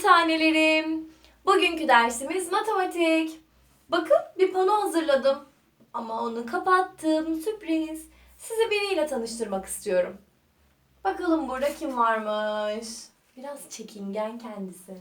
tanelerim. Bugünkü dersimiz matematik. Bakın bir pano hazırladım. Ama onu kapattım. Sürpriz. Sizi biriyle tanıştırmak istiyorum. Bakalım burada kim varmış? Biraz çekingen kendisi.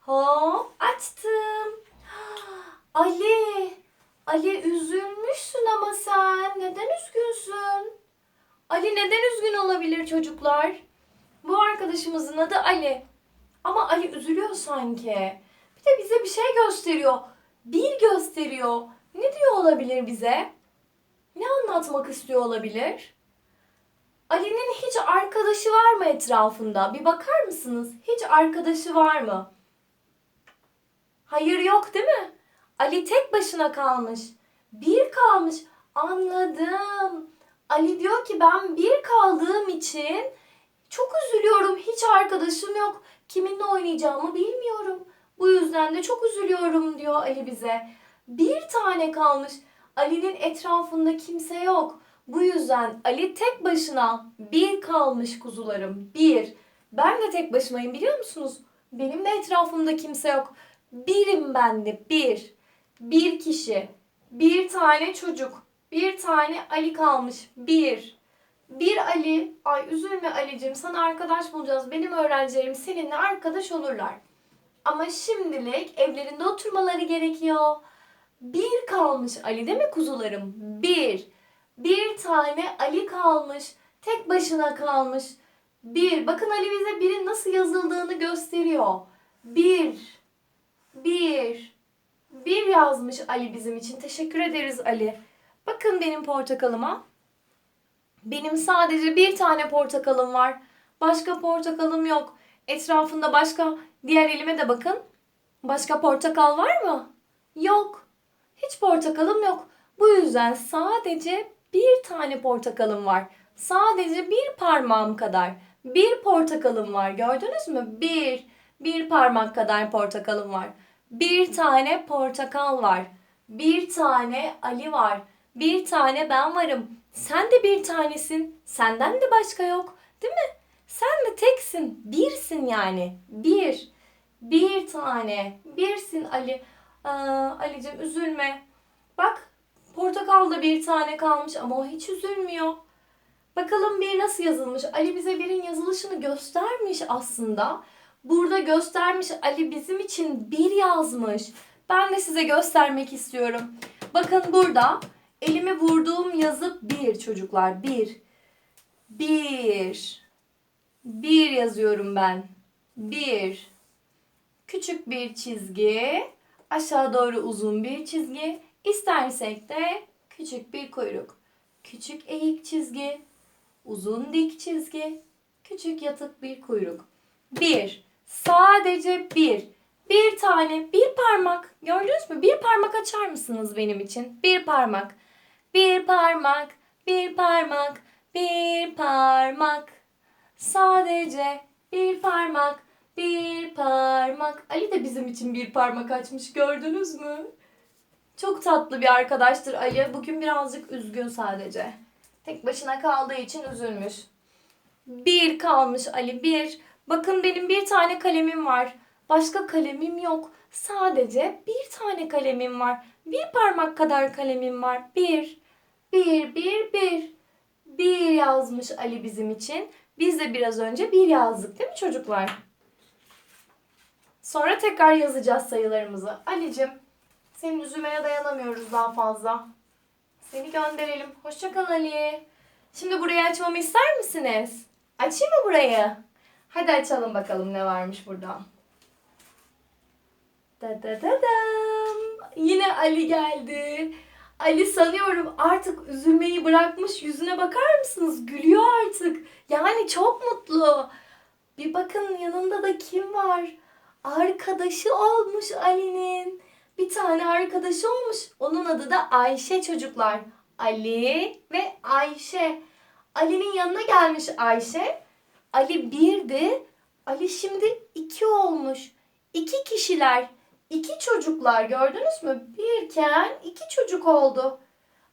Hop açtım. Ali. Ali üzülmüşsün ama sen. Neden üzgünsün? Ali neden üzgün olabilir çocuklar? Bu arkadaşımızın adı Ali. Ama Ali üzülüyor sanki. Bir de bize bir şey gösteriyor. Bir gösteriyor. Ne diyor olabilir bize? Ne anlatmak istiyor olabilir? Ali'nin hiç arkadaşı var mı etrafında? Bir bakar mısınız? Hiç arkadaşı var mı? Hayır yok değil mi? Ali tek başına kalmış. Bir kalmış. Anladım. Ali diyor ki ben bir kaldığım için çok üzülüyorum. Hiç arkadaşım yok. Kiminle oynayacağımı bilmiyorum. Bu yüzden de çok üzülüyorum diyor Ali bize. Bir tane kalmış. Ali'nin etrafında kimse yok. Bu yüzden Ali tek başına bir kalmış kuzularım. Bir. Ben de tek başımayım biliyor musunuz? Benim de etrafımda kimse yok. Birim ben de bir. Bir kişi. Bir tane çocuk. Bir tane Ali kalmış. Bir. Bir Ali. Ay üzülme Ali'cim sana arkadaş bulacağız. Benim öğrencilerim seninle arkadaş olurlar. Ama şimdilik evlerinde oturmaları gerekiyor. Bir kalmış Ali değil mi kuzularım? Bir. Bir tane Ali kalmış. Tek başına kalmış. Bir. Bakın Ali bize birin nasıl yazıldığını gösteriyor. Bir. Bir. Bir yazmış Ali bizim için. Teşekkür ederiz Ali. Bakın benim portakalıma. Benim sadece bir tane portakalım var. Başka portakalım yok. Etrafında başka diğer elime de bakın. Başka portakal var mı? Yok. Hiç portakalım yok. Bu yüzden sadece bir tane portakalım var. Sadece bir parmağım kadar. Bir portakalım var. Gördünüz mü? Bir. Bir parmak kadar portakalım var. Bir tane portakal var. Bir tane Ali var. Bir tane ben varım. Sen de bir tanesin. Senden de başka yok. Değil mi? Sen de teksin. Birsin yani. Bir. Bir tane. Birsin Ali. Aa, Ali'cim üzülme. Bak portakal da bir tane kalmış ama o hiç üzülmüyor. Bakalım bir nasıl yazılmış? Ali bize birin yazılışını göstermiş aslında. Burada göstermiş Ali bizim için bir yazmış. Ben de size göstermek istiyorum. Bakın burada elimi vurduğum yazı bir çocuklar. Bir. Bir. Bir yazıyorum ben. Bir. Küçük bir çizgi. Aşağı doğru uzun bir çizgi. İstersek de küçük bir kuyruk. Küçük eğik çizgi. Uzun dik çizgi. Küçük yatık bir kuyruk. Bir. Sadece bir. Bir tane, bir parmak. Gördünüz mü? Bir parmak açar mısınız benim için? Bir parmak. Bir parmak, bir parmak, bir parmak. Sadece bir parmak, bir parmak. Ali de bizim için bir parmak açmış gördünüz mü? Çok tatlı bir arkadaştır Ali. Bugün birazcık üzgün sadece. Tek başına kaldığı için üzülmüş. Bir kalmış Ali bir. Bakın benim bir tane kalemim var. Başka kalemim yok. Sadece bir tane kalemim var. Bir parmak kadar kalemim var. Bir. Bir, bir, bir. Bir yazmış Ali bizim için. Biz de biraz önce bir yazdık değil mi çocuklar? Sonra tekrar yazacağız sayılarımızı. Ali'cim senin üzülmene dayanamıyoruz daha fazla. Seni gönderelim. Hoşçakal Ali. Şimdi burayı açmamı ister misiniz? Açayım mı burayı? Hadi açalım bakalım ne varmış burada. Da da da dam. Yine Ali geldi. Ali sanıyorum artık üzülmeyi bırakmış. Yüzüne bakar mısınız? Gülüyor artık. Yani çok mutlu. Bir bakın yanında da kim var? Arkadaşı olmuş Ali'nin. Bir tane arkadaşı olmuş. Onun adı da Ayşe çocuklar. Ali ve Ayşe. Ali'nin yanına gelmiş Ayşe. Ali birdi. Ali şimdi iki olmuş. İki kişiler. İki çocuklar gördünüz mü? Birken iki çocuk oldu.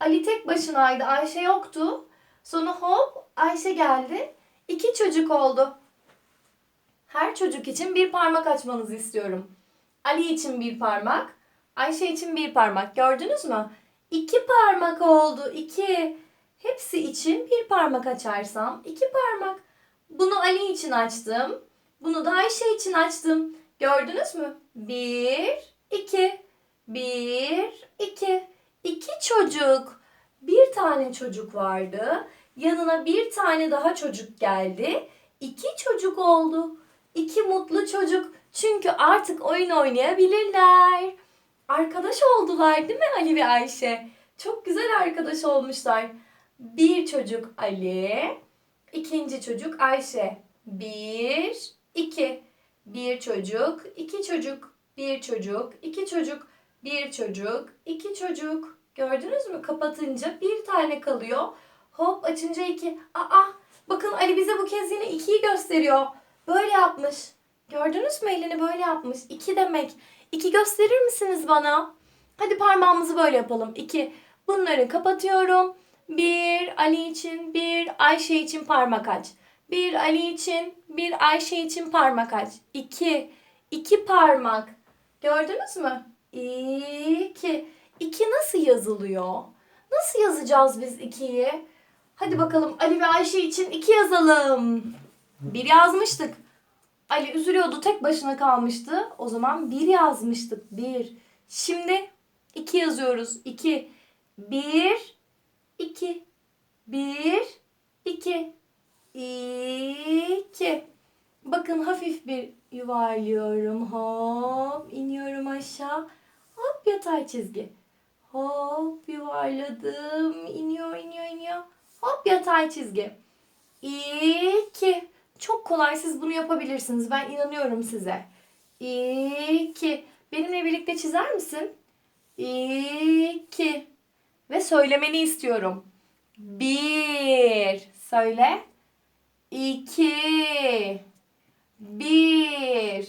Ali tek başınaydı. Ayşe yoktu. Sonra hop Ayşe geldi. İki çocuk oldu. Her çocuk için bir parmak açmanızı istiyorum. Ali için bir parmak, Ayşe için bir parmak. Gördünüz mü? İki parmak oldu. iki. Hepsi için bir parmak açarsam iki parmak. Bunu Ali için açtım. Bunu da Ayşe için açtım. Gördünüz mü? Bir, iki. Bir, iki. İki çocuk. Bir tane çocuk vardı. Yanına bir tane daha çocuk geldi. İki çocuk oldu. İki mutlu çocuk. Çünkü artık oyun oynayabilirler. Arkadaş oldular değil mi Ali ve Ayşe? Çok güzel arkadaş olmuşlar. Bir çocuk Ali, ikinci çocuk Ayşe. Bir, iki. Bir çocuk, iki çocuk, bir çocuk, iki çocuk, bir çocuk, iki çocuk. Gördünüz mü? Kapatınca bir tane kalıyor. Hop açınca iki. Aa bakın Ali bize bu kez yine ikiyi gösteriyor. Böyle yapmış. Gördünüz mü elini böyle yapmış. İki demek. İki gösterir misiniz bana? Hadi parmağımızı böyle yapalım. İki. Bunları kapatıyorum. Bir Ali için, bir Ayşe için parmak aç. Bir Ali için, bir Ayşe için parmak aç. İki. İki parmak. Gördünüz mü? İki. İki nasıl yazılıyor? Nasıl yazacağız biz ikiyi? Hadi bakalım Ali ve Ayşe için iki yazalım. Bir yazmıştık. Ali üzülüyordu tek başına kalmıştı. O zaman bir yazmıştık. Bir. Şimdi iki yazıyoruz. İki. Bir. iki. Bir. iki. İki. Bakın hafif bir yuvarlıyorum. Hop iniyorum aşağı. Hop yatay çizgi. Hop yuvarladım. İniyor iniyor iniyor. Hop yatay çizgi. İki. Çok kolay siz bunu yapabilirsiniz. Ben inanıyorum size. İki. Benimle birlikte çizer misin? İki. Ve söylemeni istiyorum. Bir. Söyle. İki. Bir.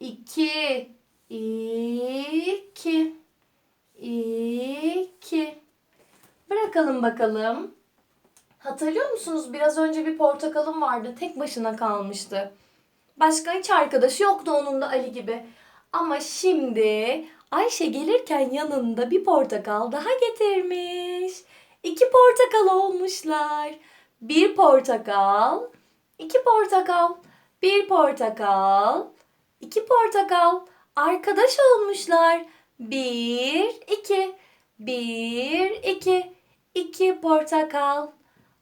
İki. İki. İki. Bırakalım bakalım. Hatırlıyor musunuz? Biraz önce bir portakalım vardı. Tek başına kalmıştı. Başka hiç arkadaşı yoktu onun da Ali gibi. Ama şimdi Ayşe gelirken yanında bir portakal daha getirmiş. İki portakal olmuşlar. Bir portakal, iki portakal, bir portakal, iki portakal. Arkadaş olmuşlar. Bir, iki, bir, iki, iki portakal.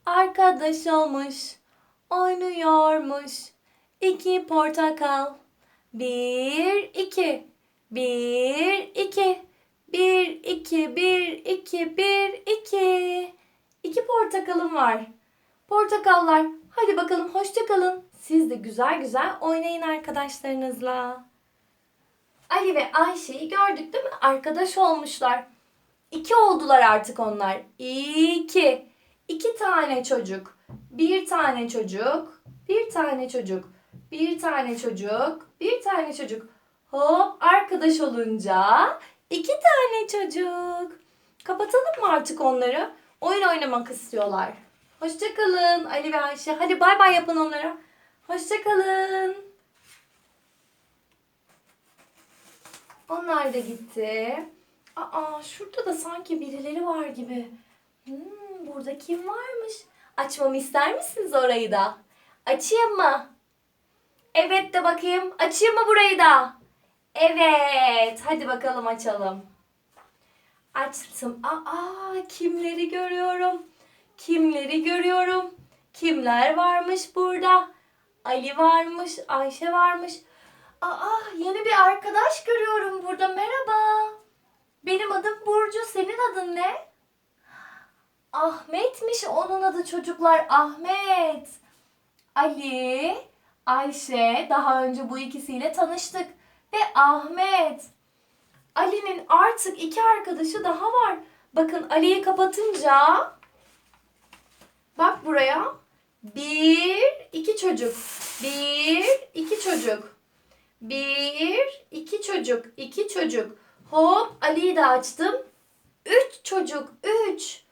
Arkadaş olmuş, oynuyormuş. İki portakal. Bir, iki. Bir, iki. Bir, iki, bir, iki, bir, iki. İki portakalım var. Portakallar, hadi bakalım hoşça kalın. Siz de güzel güzel oynayın arkadaşlarınızla. Ali ve Ayşe'yi gördük değil mi? Arkadaş olmuşlar. İki oldular artık onlar. İki. İki tane çocuk. Bir tane çocuk. Bir tane çocuk. Bir tane çocuk. Bir tane çocuk. Hop arkadaş olunca iki tane çocuk. Kapatalım mı artık onları? Oyun oynamak istiyorlar. Hoşçakalın Ali ve Ayşe. Hadi bay bay yapın onlara. Hoşçakalın. Onlar da gitti. Aa şurada da sanki birileri var gibi. Hmm, burada kim varmış? Açmamı ister misiniz orayı da? Açayım mı? Evet de bakayım. Açayım mı burayı da? Evet. Hadi bakalım açalım. Açtım. Aa kimleri görüyorum? Kimleri görüyorum? Kimler varmış burada? Ali varmış, Ayşe varmış. Aa yeni bir arkadaş görüyorum burada. Merhaba. Benim adım Burcu. Senin adın ne? Ahmet'miş onun adı çocuklar. Ahmet. Ali, Ayşe daha önce bu ikisiyle tanıştık. Ve Ahmet. Ali'nin artık iki arkadaşı daha var. Bakın Ali'yi kapatınca buraya. Bir, iki çocuk. Bir, iki çocuk. Bir, iki çocuk. iki çocuk. Hop Ali'yi de açtım. Üç çocuk. Üç.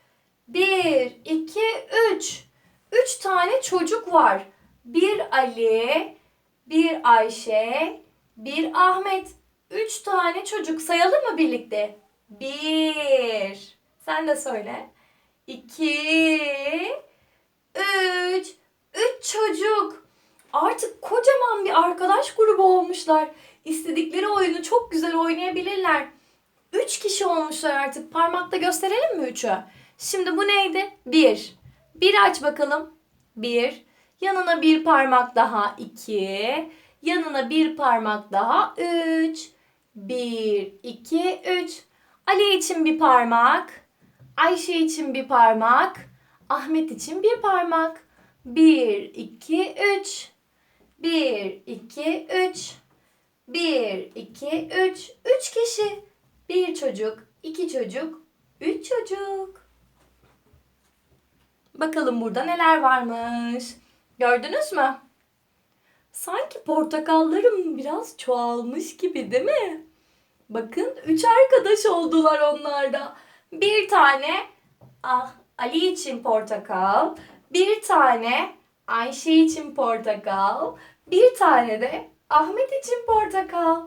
Bir, iki, üç. Üç tane çocuk var. Bir Ali, bir Ayşe, bir Ahmet. Üç tane çocuk sayalım mı birlikte? Bir. Sen de söyle. İki. Üç. Üç çocuk. Artık kocaman bir arkadaş grubu olmuşlar. İstedikleri oyunu çok güzel oynayabilirler. Üç kişi olmuşlar artık. Parmakla gösterelim mi üçü? Şimdi bu neydi? Bir. Bir aç bakalım. Bir. Yanına bir parmak daha. iki. Yanına bir parmak daha. Üç. Bir, iki, üç. Ali için bir parmak. Ayşe için bir parmak. Ahmet için bir parmak. Bir, iki, üç. Bir, iki, üç. Bir, iki, üç. Üç kişi. Bir çocuk, iki çocuk, üç çocuk. Bakalım burada neler varmış. Gördünüz mü? Sanki portakallarım biraz çoğalmış gibi değil mi? Bakın üç arkadaş oldular onlar da. Bir tane ah, Ali için portakal, bir tane Ayşe için portakal, bir tane de Ahmet için portakal.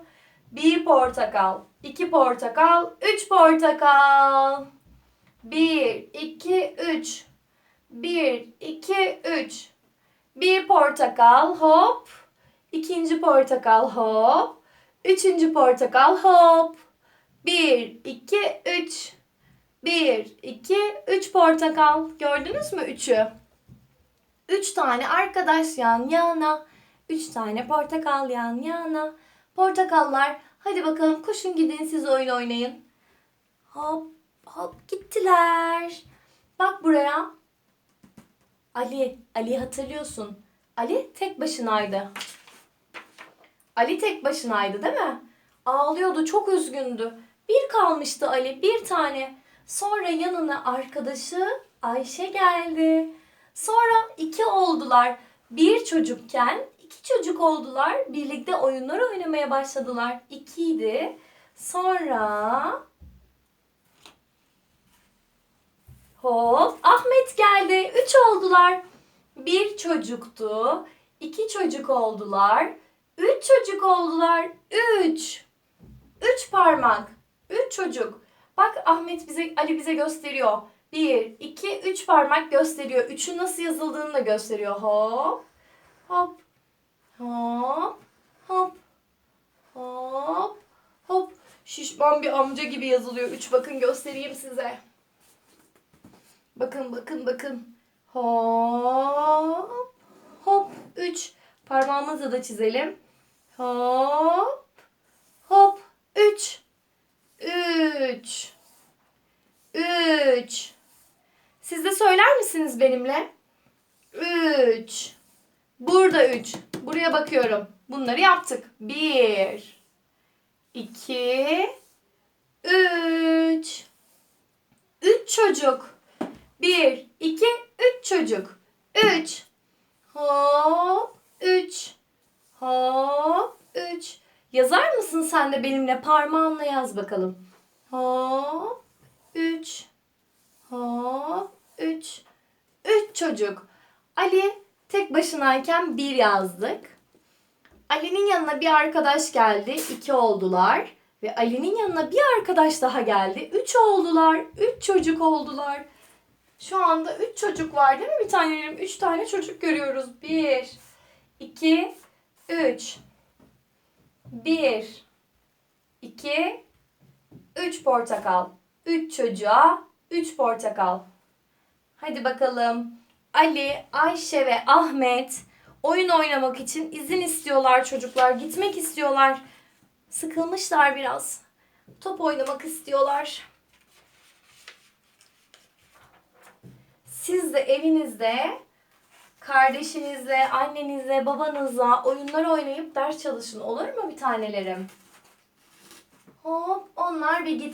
Bir portakal, iki portakal, üç portakal. Bir, iki, üç. Bir, iki, üç. Bir portakal hop. İkinci portakal hop. Üçüncü portakal hop. Bir, iki, üç. Bir, iki, üç portakal. Gördünüz mü üçü? Üç tane arkadaş yan yana. Üç tane portakal yan yana. Portakallar hadi bakalım koşun gidin siz oyun oynayın. Hop hop gittiler. Bak buraya. Ali, Ali hatırlıyorsun. Ali tek başınaydı. Ali tek başınaydı değil mi? Ağlıyordu, çok üzgündü. Bir kalmıştı Ali, bir tane. Sonra yanına arkadaşı Ayşe geldi. Sonra iki oldular. Bir çocukken iki çocuk oldular. Birlikte oyunlar oynamaya başladılar. İkiydi. Sonra hop Ahmet geldi. Üç oldular. Bir çocuktu. iki çocuk oldular. Üç çocuk oldular. Üç. Üç parmak. Üç çocuk. Bak Ahmet bize, Ali bize gösteriyor. Bir, iki, üç parmak gösteriyor. Üçün nasıl yazıldığını da gösteriyor. Hop. Hop. Hop. Hop. Hop. Hop. Şişman bir amca gibi yazılıyor. Üç bakın göstereyim size. Bakın bakın bakın. Hop. Hop. Üç. Parmağımızla da çizelim. Hop. Üç. Üç. Siz de söyler misiniz benimle? Üç. Burada üç. Buraya bakıyorum. Bunları yaptık. Bir. iki, Üç. Üç çocuk. Bir, iki, üç çocuk. Üç. Hop. Üç. Hop. Üç. Yazar mısın sen de benimle parmağınla yaz bakalım. Hop. Üç. Hop. Üç. Üç çocuk. Ali tek başınayken bir yazdık. Ali'nin yanına bir arkadaş geldi. iki oldular. Ve Ali'nin yanına bir arkadaş daha geldi. Üç oldular. Üç çocuk oldular. Şu anda üç çocuk var değil mi bir tanelerim? Üç tane çocuk görüyoruz. Bir, iki, üç. Bir, iki, üç portakal. Üç çocuğa, üç portakal. Hadi bakalım. Ali, Ayşe ve Ahmet oyun oynamak için izin istiyorlar çocuklar. Gitmek istiyorlar. Sıkılmışlar biraz. Top oynamak istiyorlar. Siz de evinizde kardeşinizle, annenizle, babanızla oyunlar oynayıp ders çalışın. Olur mu bir tanelerim? Hop onlar bir gitsin.